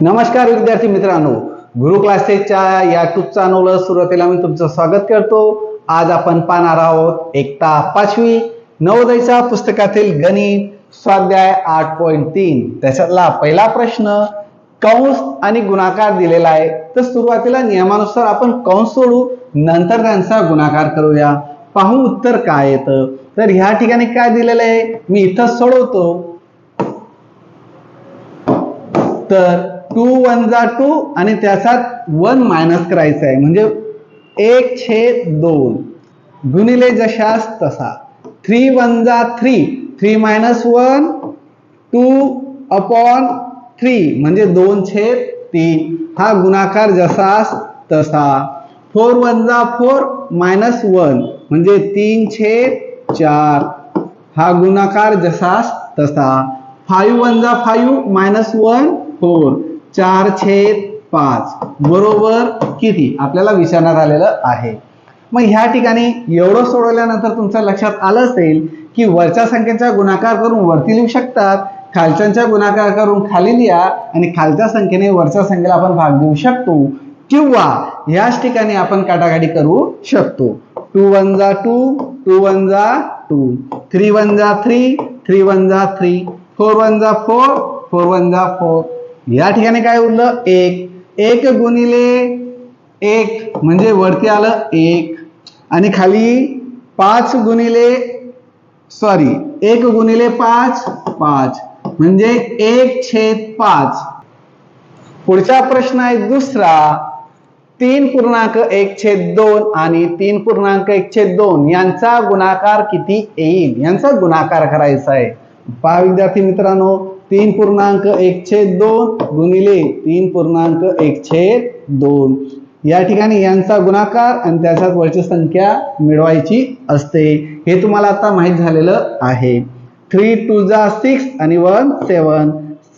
नमस्कार विद्यार्थी मित्रांनो. गुरु क्लासेसच्या या ट्यूब चॅनलवर सुरुवातीला मी तुमचं स्वागत करतो. आज आपण पाहणार आहोत एकता पाचवी नवोदयच्या पुस्तकातील गणित स्वाध्याय आठ पॉईंट तीन. त्याच्यातला पहिला प्रश्न कंस आणि गुणाकार दिलेला आहे. तर सुरुवातीला नियमानुसार आपण कंस सोडू नंतर त्यांचा गुणाकार करूया. पाहू उत्तर काय येतं. तर ह्या ठिकाणी काय दिलेलं आहे? मी इथं सोडवतो. तर टू वन जा टू आणि त्याच्यात वन मायनस करायचं आहे म्हणजे एक छेद दोन. गुणिले जशास तसा. थ्री वन जा three three minus one two upon three म्हणजे दोन छेद तीन. हा गुणाकार जसास तसा. फोर वन जा फोर मायनस वन म्हणजे तीन छेद चार. हा गुणाकार जसास तसा. फाईव्ह वन जा फाईव्ह मायनस वन फोर चार छेद पाच. बरोबर किती? आपल्याला विचारण्यात आलेलं आहे. मग ह्या ठिकाणी एवढं सोडवल्यानंतर तुमच्या लक्षात आलं असेल की वरच्या संख्येचा गुणाकार करून वरती लिहू शकतात खालच्यांचा गुणाकार करून खाली लिहा आणि खालच्या संख्येने वरच्या संख्येला आपण भाग देऊ शकतो किंवा ह्याच ठिकाणी आपण काटाकाटी करू शकतो. टू वन जा टू टू वन जा टू. थ्री वन जा थ्री थ्री वन जा थ्री. फोर वन जा फोर फोर वन जा फोर. या ठिकाणी काय उरलं? एक. एक गुणिले एक. म्हणजे वरती आलं एक. आणि खाली पाच गुणिले सॉरी एक गुणिले पाच पाच. म्हणजे एक छेद पाच. पुढचा प्रश्न आहे दुसरा. तीन पूर्णांक एक छेद दोन आणि तीन पूर्णांक एक छेद दोन. यांचा गुणाकार किती येईल? यांचा गुणाकार करायचा आहे. पहा विद्यार्थी मित्रांनो तीन पूर्णांक एक छेद दोन गुणिले तीन पूर्णांक एक छेद दोन. या ठिकाणी यांचा गुणाकार आणि त्याच्यात वरची संख्या मिळवायची असते. हे तुम्हाला आता माहीत झालेलं आहे. थ्री टू जा सिक्स आणि वन सेवन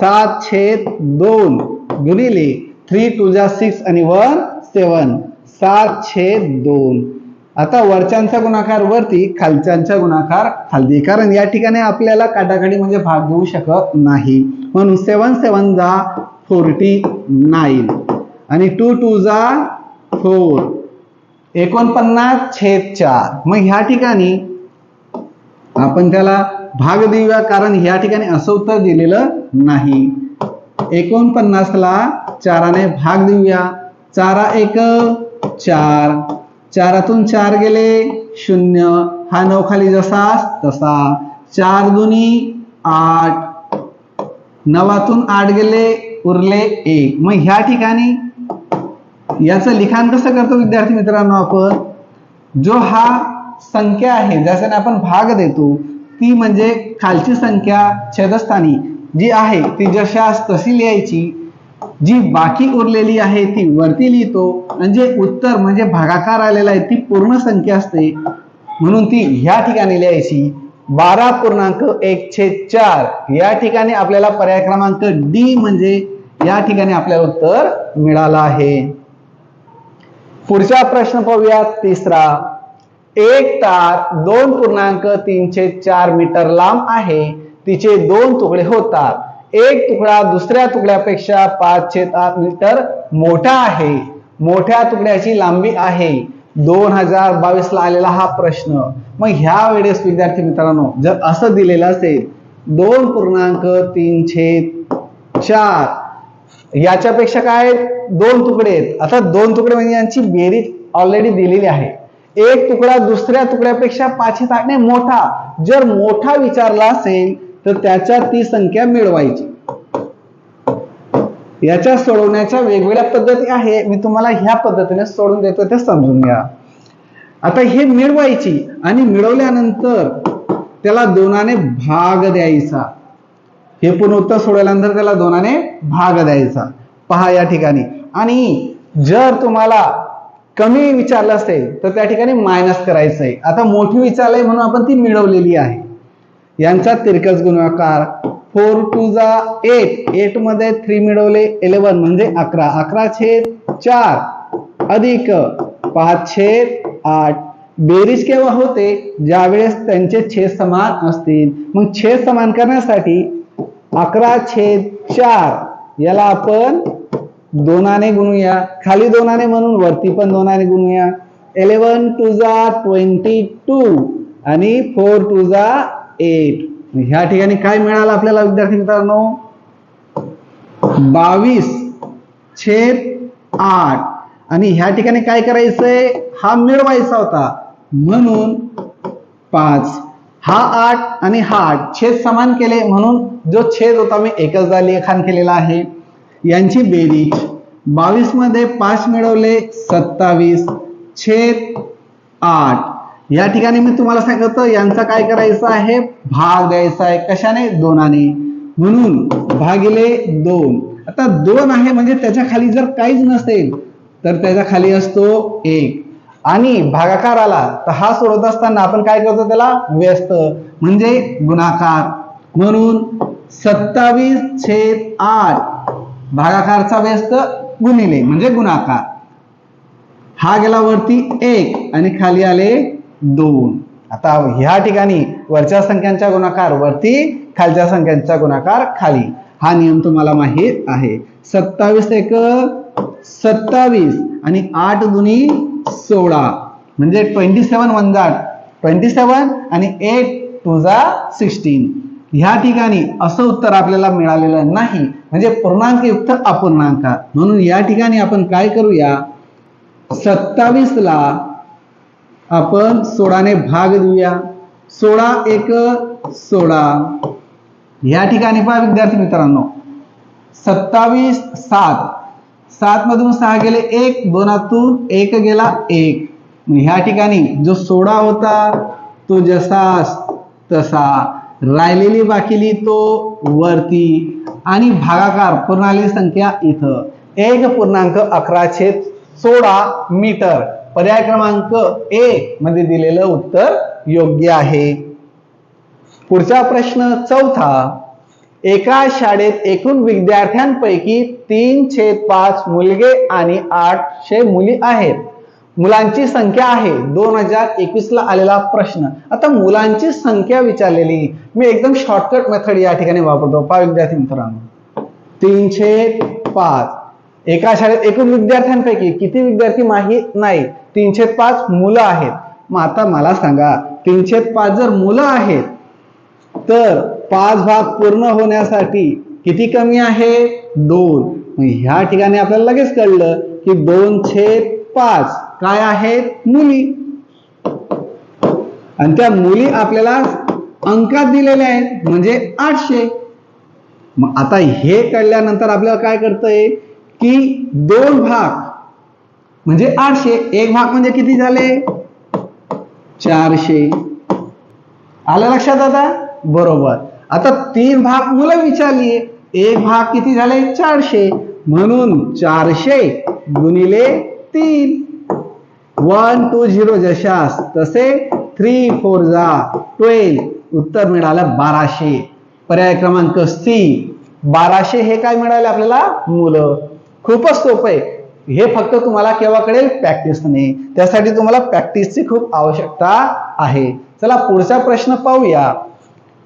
सात छेद दोन गुणिले थ्री टू जा सिक्स आणि वन सेवन सात छेद दोन. आता वरच्यांचा गुणाकार वरती खालच्यांचा गुणाकार खालती. कारण या ठिकाणी आपल्याला काटाकाटी म्हणजे भाग देऊ शकत नाही. म्हणून सेवन सेवन जा फोर्टी नाईन आणि टू टू जा फोर एकोणपन्नास छेद चार. मग ह्या ठिकाणी आपण त्याला भाग देऊया कारण ह्या ठिकाणी असं उत्तर दिलेलं नाही. एकोणपन्नासला चाराने भाग देऊया. चारा एक चार. चारातून चार गेले शून्य. हा नऊ खाली जसास तसा. चार दुनी आठ. नवातून आठ गेले उरले एक. मग ह्या ठिकाणी याचं लिखाण कसं करतो विद्यार्थी मित्रांनो आपण? जो हा संख्या आहे ज्याच्याने आपण भाग देतो ती म्हणजे खालची संख्या छेदस्थानी. जी आहे ती जशास तशी लिहायची. जी बाकी उरलेली आहे ती वरती लिहितो. म्हणजे उत्तर म्हणजे भागाकार आलेला आहे ती पूर्ण संख्या असते. म्हणून ती ह्या ठिकाणी लिहायची बारा पूर्णांक एक छेद चार. या ठिकाणी आपल्याला पर्याय क्रमांक डी म्हणजे या ठिकाणी आपल्याला उत्तर मिळालं आहे. पुढचा प्रश्न पाहूया तिसरा. एक तार दोन पूर्णांक तीनशे चार मीटर लांब आहे. तिचे दोन तुकडे होतात. एक तुकडा दुसऱ्या तुकड्यापेक्षा पाच छेद आठ मीटर मोठा आहे. मोठ्या तुकड्याची लांबी आहे. दोन हजार बावीस ला आलेला हा प्रश्न. मग ह्या वेळेस विद्यार्थी मित्रांनो जर असं दिलेलं असेल दोन पूर्णांक तीन छेद चार. याच्यापेक्षा काय? दोन तुकडे आहेत. आता दोन तुकडे म्हणजे यांची बेरीज ऑलरेडी दिलेली आहे. एक तुकडा दुसऱ्या तुकड्यापेक्षा पाचशे टाकणे मोठा. जर मोठा विचारला असेल तर त्याच्या ती संख्या मिळवायची. याच्या सोडवण्याच्या वेगवेगळ्या पद्धती आहे. मी तुम्हाला ह्या पद्धतीने सोडून देतो ते समजून घ्या. आता हे मिळवायची आणि मिळवल्यानंतर त्याला दोनाने भाग द्यायचा. हे पूर्ण उत्तर सोडवल्यानंतर त्याला दोनाने भाग द्यायचा. पहा या ठिकाणी. आणि जर तुम्हाला कमी विचारलं असेल तर त्या ठिकाणी मायनस करायचं आहे आता मोठी विचारलंय म्हणून आपण ती मिळवलेली आहे. यांचा तिरकस गुणाकार फोर टू जा एट एटमध्ये थ्री मिळवले इलेवन म्हणजे अकरा. अकरा छेद चार. अधिक पाच छेद आठ. बेरीज केव्हा होते? ज्यावेळेस त्यांचे छेद समान असतील. मग छेद समान करण्यासाठी अकरा छेद चार. याला आपण दोनाने गुणूया. खाली दोनाने म्हणून वरती पण दोनाने गुणूया. इलेवन टू जा ट्वेंटी टू आणि फोर टू जा एट ह्या ठिकाणी काय मिळालं आपल्याला विद्यार्थी मित्रांनो? बावीस छेद आठ. आणि ह्या ठिकाणी काय करायचंय? हा मिळवायचा होता. म्हणून पाच. हा आठ आणि हा आठ छेद समान केले. म्हणून जो छेद होता मी एकच लेखान केलेला आहे. यांची बेरीज. बावीसमध्ये पाच मिळवले सत्तावीस. छेद आठ. या ठिकाणी मी तुम्हाला सांगतो यांचा काय करायचं आहे? भाग द्यायचा आहे. कशाने? दोनाने. म्हणून भागिले दोन. आता दोन आहे म्हणजे त्याच्याखाली जर काहीच नसेल तर त्याच्याखाली असतो एक. आणि भागाकार आला तर हा सोडत असताना आपण काय करतो त्याला? व्यस्त. म्हणजे गुणाकार. म्हणून सत्तावीस छेद आठ. भागाकारचा व्यस्त गुणिले म्हणजे गुणाकार. हा गेला वरती एक आणि खाली आले दोन. आता ह्या ठिकाणी वरच्या संख्यांचा गुणाकार वरती खालच्या संख्यांचा गुणाकार खाली. हा नियम तुम्हाला माहीत आहे. सत्तावीस एक सत्तावीस आणि आठ दुनी सोळा. म्हणजे ट्वेंटी सेवन वन जा ट्वेंटी सेवन आणि एट टू जा सिक्स्टीन ह्या ठिकाणी असं उत्तर आपल्याला मिळालेलं नाही. म्हणजे पूर्णांक युक्त अपूर्णांक. म्हणून या ठिकाणी आपण काय करूया? सत्तावीस ला आपण सोळाने भाग देऊया सोळा एक सोळा या ठिकाणी पहा विद्यार्थी मित्रांनो. सत्तावीस सात. सात मधून सहा गेले एक दोनातून एक गेला एक. ह्या ठिकाणी जो सोळा होता तो जसा तसा. राहिलेली बाकीली तो वरती. आणि भागाकार पूर्ण आलेली संख्या इथं. एक पूर्णांक अकराशे सोळा मीटर. पर्याय क्रमांक ए मध्ये दिलेलं उत्तर योग्य आहे. पुढचा प्रश्न चौथा एका शाळेत एकूण विद्यार्थ्यांपैकी तीन छेद पाच मुलगे आणि आठशे मुली आहेत. मुलांची संख्या आहे. दोन हजार एकवीस ला आलेला प्रश्न. आता मुलांची संख्या विचारलेली. मी एकदम शॉर्टकट मेथड या ठिकाणी वापरतो. पा विद्यार्थी मित्रांनो. तीनशे पाच. एका शाळेत एकूण विद्यार्थ्यांपैकी किती विद्यार्थी माहीत नाही तीनशे पाच मुलं आहेत. मग आता मला सांगा तीनशे पाच जर मुलं आहेत तर पाच भाग पूर्ण होण्यासाठी किती कमी आहे? दोन. मग ह्या ठिकाणी आपल्याला लगेच कळलं की दोन छेद पाच काय आहेत? मुली. आणि त्या मुली आपल्याला अंकात दिलेल्या आहेत म्हणजे आठशे. मग आता हे कळल्यानंतर आपल्याला काय करतंय की दोन भाग. म्हणजे आठशे. एक भाग म्हणजे किती झाले? चारशे. आलं लक्षात आता? बरोबर. आता तीन भाग मुलं विचारली. एक भाग किती झाले? चारशे. म्हणून चारशे गुणिले तीन. वन टू झिरो जशास तसे थ्री फोर जा. ट्वेल्व उत्तर मिळालं बाराशे. पर्याय क्रमांक सी बाराशे हे काय मिळाले आपल्याला? मुलं. खूपच सोपं आहे. हे फक्त तुम्हाला केव्हा कळेल प्रॅक्टिसने त्यासाठी तुम्हाला प्रॅक्टिसची खूप आवश्यकता आहे. चला पुढचा प्रश्न पाहूया.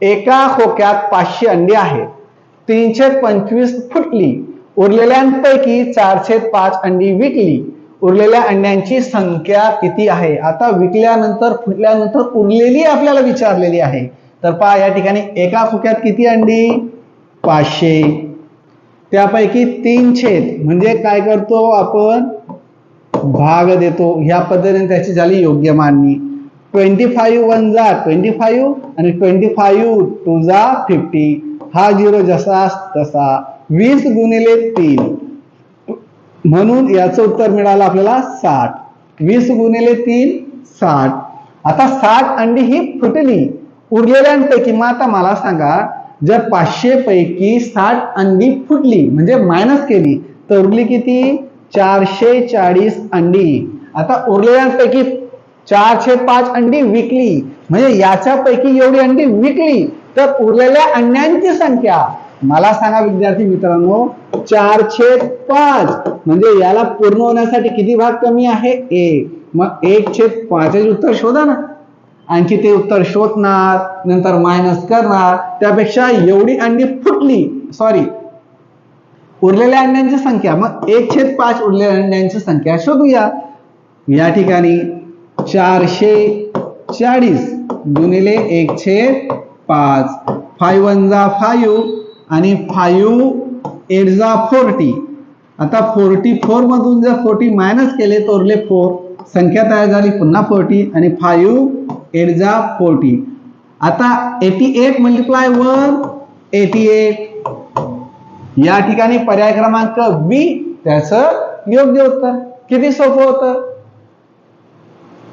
एका खोक्यात पाचशे अंडी आहेत. तीनशे पंचवीस फुटली. उरलेल्यांपैकी चारशे पाच अंडी विकली. उरलेल्या अंड्यांची संख्या किती आहे? आता विकल्यानंतर फुटल्यानंतर उरलेली आपल्याला विचारलेली आहे. तर पहा या ठिकाणी एका खोक्यात किती अंडी? पाचशे. त्यापैकी तीन छेद. म्हणजे काय करतो आपण? भाग देतो. ह्या पद्धतीने त्याची झाली योग्य मांडणी. ट्वेंटी फाईव्ह वन जा ट्वेंटी फाईव्ह आणि ट्वेंटी फाईव्ह टू जा फिफ्टी. हा झिरो जसा तसा. वीस गुणिले तीन. म्हणून याचं उत्तर मिळालं आपल्याला साठ. वीस गुणिले तीन साठ. आता साठ अंडी ही फुटली. उरलेल्यांपैकी मग आता मला सांगा जर पाचशे पैकी साठ अंडी फुटली म्हणजे मायनस केली तर उरली किती? चारशे चाळीस अंडी. आता उरलेल्यांपैकी चारशे पाच अंडी विकली म्हणजे याच्यापैकी एवढी अंडी विकली तर उरलेल्या अंड्यांची संख्या. मला सांगा विद्यार्थी मित्रांनो चारशे पाच. म्हणजे याला पूर्ण होण्यासाठी किती भाग कमी आहे? एक. मग एक छेद पाच उत्तर शोधा ना. आणखी ते उत्तर शोधणार नंतर मायनस करणार त्यापेक्षा एवढी अंडी फुटली सॉरी उरलेल्या अंड्यांची संख्या मग एक छेद पाच उरलेल्या अंड्यांची संख्या शोधूया. या ठिकाणी चारशे चाळीस गुणिले एक छेद पाच. फाय वन जा फाईव्ह आणि फाईव्ह एट जा फोर्टी आता फोर्टी फोर मधून जर फोर्टी मायनस केले तर उरले फोर संख्या तयार झाली पुन्हा फोर्टी आणि फाईव्ह एट जा फोर्टी आता eighty eight multiply one eighty eight या ठिकाणी पर्याय क्रमांक बी त्याचं योग्य उत्तर. किती सोपं होतं?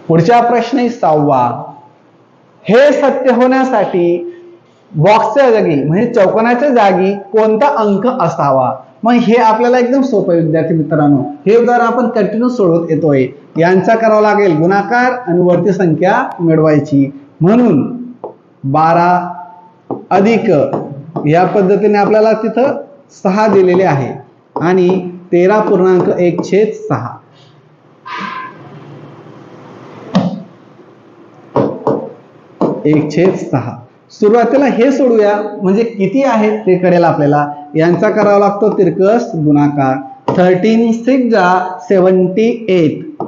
पुढच्या प्रश्न सहावा. हे सत्य होण्यासाठी बॉक्सच्या जागी म्हणजे चौकोनाच्या जागी कोणता अंक असावा? मग हे आपल्याला एकदम सोपं आहे विद्यार्थी मित्रांनो. हे उदाहरण आपण कंटिन्यू सोडवत येतोय यांचा करावा लागेल गुणाकार आणि वरती संख्या मिळवायची. म्हणून बारा अधिक या पद्धतीने आपल्याला तिथं सहा दिलेले आहे. आणि तेरा पूर्णांक एक छेद सहा. एक छेद सहा. सुरुवातीला हे सोडूया म्हणजे किती आहे ते कळेल आपल्याला. यांचा करावा लागतो तिरकस गुणाकार. थर्टीन सिक्स जा सेवन्टी एट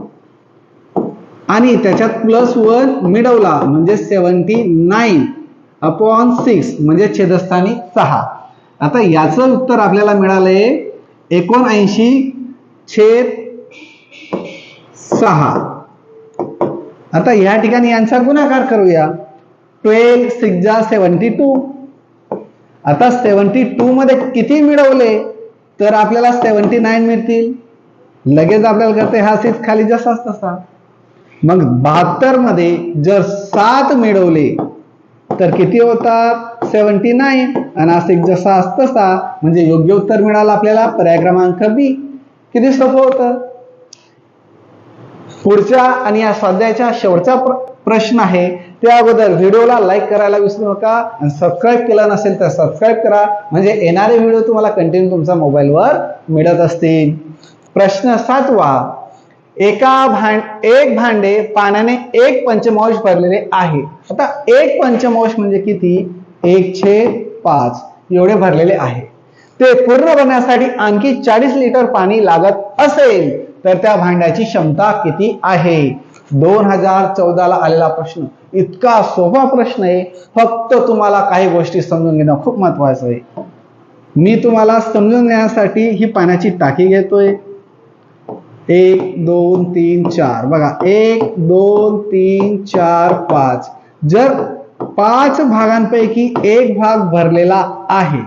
आणि त्याच्यात प्लस वन मिळवला म्हणजे सेवन्टी नाईन अपॉन सिक्स म्हणजे छेदस्थानी सहा. आता याचं उत्तर आपल्याला मिळालंय एकोणऐंशी छेद सहा. आता या ठिकाणी यांचा गुणाकार करूया. ट्वेल्व सिक्स जा सेवन्टी टू आता सेवन्टी टू मध्ये किती मिळवले तर आपल्याला सेवन्टी नाईन मिळतील. लगेच आपल्याला करते हा सीट खाली जसाच तसा. मग बहात्तरमध्ये जर सात मिळवले तर किती होतात? Seventy nine. आणि हा जसा असं तसा म्हणजे योग्य उत्तर मिळालं आपल्याला पर्याय क्रमांक बी किती सोपं होतं? पुढच्या आणि या स्वाध्यायाच्या शेवटचा प्रश्न आहे त्या अगोदर व्हिडिओला लाईक करायला विसरू नका आणि सबस्क्राईब केला नसेल तर सबस्क्राईब करा. म्हणजे येणारे व्हिडिओ तुम्हाला कंटिन्यू तुमच्या मोबाईलवर मिळत असतील. प्रश्न सातवा एका भांड एक भांडे पाण्याने एक पंचमांश भरलेले आहे. आता एक पंचमांश म्हणजे किती? एक छे पाच. एवढे भरलेले आहे. ते पूर्ण करण्यासाठी आणखी चाळीस लिटर पाणी लागत असेल तर त्या भांड्याची क्षमता किती आहे? दोन हजार चौदाला आलेला प्रश्न. इतका सोपा प्रश्न आहे. फक्त तुम्हाला काही गोष्टी समजून घेणं खूप महत्वाचं आहे. मी तुम्हाला समजून घेण्यासाठी ही पाण्याची टाकी घेतोय. एक दोन तीन चार. बघा एक दोन तीन चार पाच. जर पाच भागांपैकी एक भाग भरलेला आहे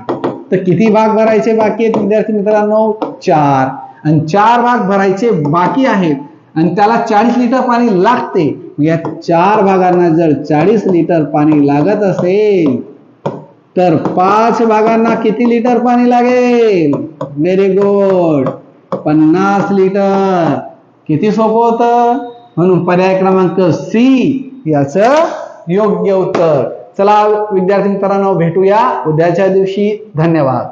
तर किती भाग भरायचे बाकी आहेत? विद्यार्थी मित्रांनो चार. आणि चार भाग भरायचे बाकी आहेत आणि त्याला चाळीस लिटर पाणी लागते. या चार भागांना जर चाळीस लिटर पाणी लागत असेल तर पाच भागांना किती लिटर पाणी लागेल? व्हेरी गुड पन्नास लिटर. किती सोपं होतं? म्हणून पर्याय क्रमांक सी याच योग्य उत्तर. चला विद्यार्थी मित्रांनो भेटूया उद्याच्या दिवशी. धन्यवाद.